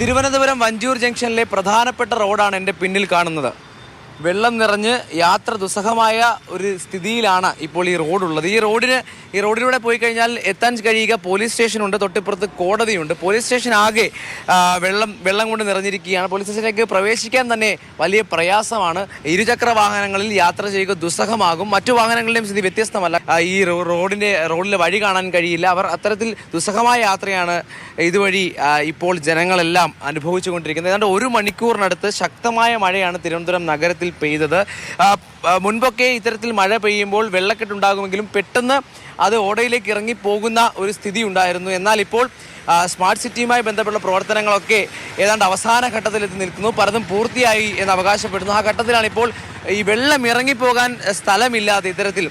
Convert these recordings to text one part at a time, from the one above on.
തിരുവനന്തപുരം വഞ്ചൂർ ജംഗ്ഷനിലെ പ്രധാനപ്പെട്ട റോഡാണ് എന്റെ പിന്നിൽ കാണുന്നത്. വെള്ളം നിറഞ്ഞ് യാത്ര ദുസ്സഹമായ ഒരു സ്ഥിതിയിലാണ് ഇപ്പോൾ ഈ റോഡുള്ളത്. ഈ റോഡിന് ഈ റോഡിലൂടെ പോയി കഴിഞ്ഞാൽ എത്താൻ കഴിയുക പോലീസ് സ്റ്റേഷനുണ്ട് തൊട്ടിപ്പുറത്ത് കോടതിയുണ്ട്. പോലീസ് സ്റ്റേഷൻ ആകെ വെള്ളം വെള്ളം കൊണ്ട് നിറഞ്ഞിരിക്കുകയാണ്. പോലീസ് സ്റ്റേഷനിലേക്ക് പ്രവേശിക്കാൻ തന്നെ വലിയ പ്രയാസമാണ്. ഇരുചക്ര വാഹനങ്ങളിൽ യാത്ര ചെയ്യുക ദുസ്സഹമാകും. മറ്റു വാഹനങ്ങളുടെയും സ്ഥിതി വ്യത്യസ്തമല്ല. ഈ റോഡിന്റെ റോഡിലെ വഴി കാണാൻ കഴിയില്ല. അവർ അത്തരത്തിൽ ദുസ്സഹമായ യാത്രയാണ് ഇതുവഴി ഇപ്പോൾ ജനങ്ങളെല്ലാം അനുഭവിച്ചുകൊണ്ടിരിക്കുന്നത്. ഏതാണ്ട് ഒരു മണിക്കൂറിനടുത്ത് ശക്തമായ മഴയാണ് തിരുവനന്തപുരം നഗരത്തിൽ പെയ്തത്. മുൻപൊക്കെ ഇത്തരത്തിൽ മഴ പെയ്യുമ്പോൾ വെള്ളക്കെട്ടുണ്ടാകുമെങ്കിലും പെട്ടെന്ന് അത് ഓടയിലേക്ക് ഇറങ്ങി പോകുന്ന ഒരു സ്ഥിതി ഉണ്ടായിരുന്നു. എന്നാൽ ഇപ്പോൾ സ്മാർട്ട് സിറ്റിയുമായി ബന്ധപ്പെട്ട പ്രവർത്തനങ്ങളൊക്കെ ഏതാണ്ട് അവസാന ഘട്ടത്തിലെത്തി നിൽക്കുന്നു. പലതും പൂർത്തിയായി എന്ന് അവകാശപ്പെടുന്നു. ആ ഘട്ടത്തിലാണ് ഇപ്പോൾ ഈ വെള്ളം ഇറങ്ങിപ്പോകാൻ സ്ഥലമില്ലാതെ ഇത്തരത്തിൽ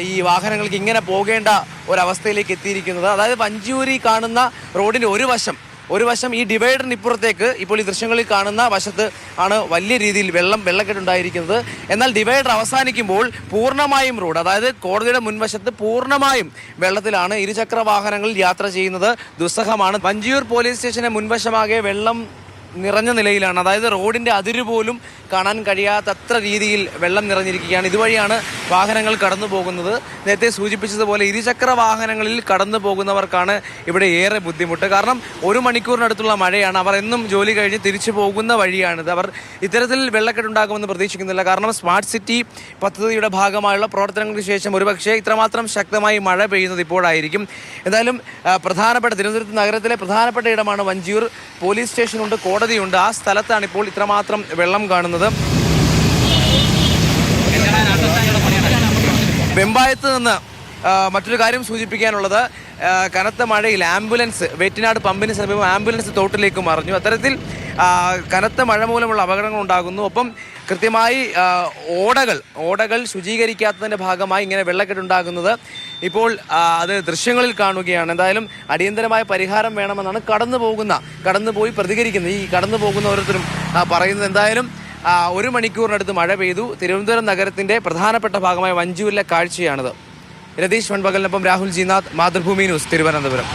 ഈ വാഹനങ്ങൾക്ക് ഇങ്ങനെ പോകേണ്ട ഒരവസ്ഥയിലേക്ക് എത്തിയിരിക്കുന്നത്. അതായത് പഞ്ചൂരി കാണുന്ന റോഡിന്റെ ഒരു വശം ഒരു വശം ഈ ഡിവൈഡറിന് ഇപ്പുറത്തേക്ക് ഇപ്പോൾ ഈ ദൃശ്യങ്ങളിൽ കാണുന്ന വശത്ത് ആണ് വലിയ രീതിയിൽ വെള്ളം വെള്ളക്കെട്ടുണ്ടായിരിക്കുന്നത് എന്നാൽ ഡിവൈഡർ അവസാനിക്കുമ്പോൾ പൂർണമായും റോഡ് അതായത് കോടതിയുടെ മുൻവശത്ത് പൂർണമായും വെള്ളത്തിലാണ് ഇരുചക്ര വാഹനങ്ങളിൽ യാത്ര ചെയ്യുന്നത്. ദുസ്സഹമാണ്. വഞ്ചിയൂർ പോലീസ് സ്റ്റേഷന് മുൻവശമാകെ വെള്ളം നിറഞ്ഞ നിലയിലാണ്. അതായത് റോഡിന്റെ അതിര് പോലും കാണാൻ കഴിയാത്തത്ര രീതിയിൽ വെള്ളം നിറഞ്ഞിരിക്കുകയാണ്. ഇതുവഴിയാണ് വാഹനങ്ങൾ കടന്നു പോകുന്നത്. നേരത്തെ സൂചിപ്പിച്ചതുപോലെ ഇരുചക്ര വാഹനങ്ങളിൽ കടന്നു പോകുന്നവർക്കാണ് ഇവിടെ ഏറെ ബുദ്ധിമുട്ട്. കാരണം ഒരു മണിക്കൂറിനടുത്തുള്ള മഴയാണ്. അവർ എന്നും ജോലി കഴിഞ്ഞ് തിരിച്ചു പോകുന്ന വഴിയാണിത്. അവർ ഇത്തരത്തിൽ വെള്ളക്കെട്ടുണ്ടാകുമെന്ന് പ്രതീക്ഷിക്കുന്നില്ല. കാരണം സ്മാർട്ട് സിറ്റി പദ്ധതിയുടെ ഭാഗമായുള്ള പ്രവർത്തനങ്ങൾക്ക് ശേഷം ഒരുപക്ഷെ ഇത്രമാത്രം ശക്തമായി മഴ പെയ്യുന്നത് ഇപ്പോഴായിരിക്കും. എന്തായാലും പ്രധാനപ്പെട്ട തിരുവനന്തപുരത്ത് നഗരത്തിലെ പ്രധാനപ്പെട്ട ഇടമാണ് വഞ്ചിയൂർ പോലീസ് സ്റ്റേഷനുണ്ട്. കോടതിയുണ്ട്. ആ സ്ഥലത്താണ് ഇപ്പോൾ ഇത്രമാത്രം വെള്ളം കാണുന്നത്. വെമ്പായത്ത് നിന്ന് മറ്റൊരു കാര്യം സൂചിപ്പിക്കാനുള്ളത് കനത്ത മഴയിൽ ആംബുലൻസ് വെറ്റിനാട് പമ്പിന് സമീപം ആംബുലൻസ് തോട്ടിലേക്ക് മറിഞ്ഞു. അത്തരത്തിൽ കനത്ത മഴ മൂലമുള്ള അപകടങ്ങൾ ഉണ്ടാകുന്നു. ഒപ്പം കൃത്യമായി ഓടകൾ ഓടകൾ ശുചീകരിക്കാത്തതിന്റെ ഭാഗമായി ഇങ്ങനെ വെള്ളക്കെട്ടുണ്ടാകുന്നത് ഇപ്പോൾ അത് ദൃശ്യങ്ങളിൽ കാണുകയാണ്. എന്തായാലും അടിയന്തരമായ പരിഹാരം വേണമെന്നാണ് കടന്നു പോകുന്ന കടന്നുപോയി പ്രതികരിക്കുന്ന ഈ കടന്നു പോകുന്ന ഓരോരുത്തരും പറയുന്നത്. എന്തായാലും ഒരു മണിക്കൂറിനടുത്ത് മഴ പെയ്തു. തിരുവനന്തപുരം നഗരത്തിന്റെ പ്രധാനപ്പെട്ട ഭാഗമായ വഞ്ചൂരിലെ കാഴ്ചയാണിത്. രതീഷ് മൺപകലിനൊപ്പം രാഹുൽ ജിനാഥ് മാതൃഭൂമി ന്യൂസ് തിരുവനന്തപുരം.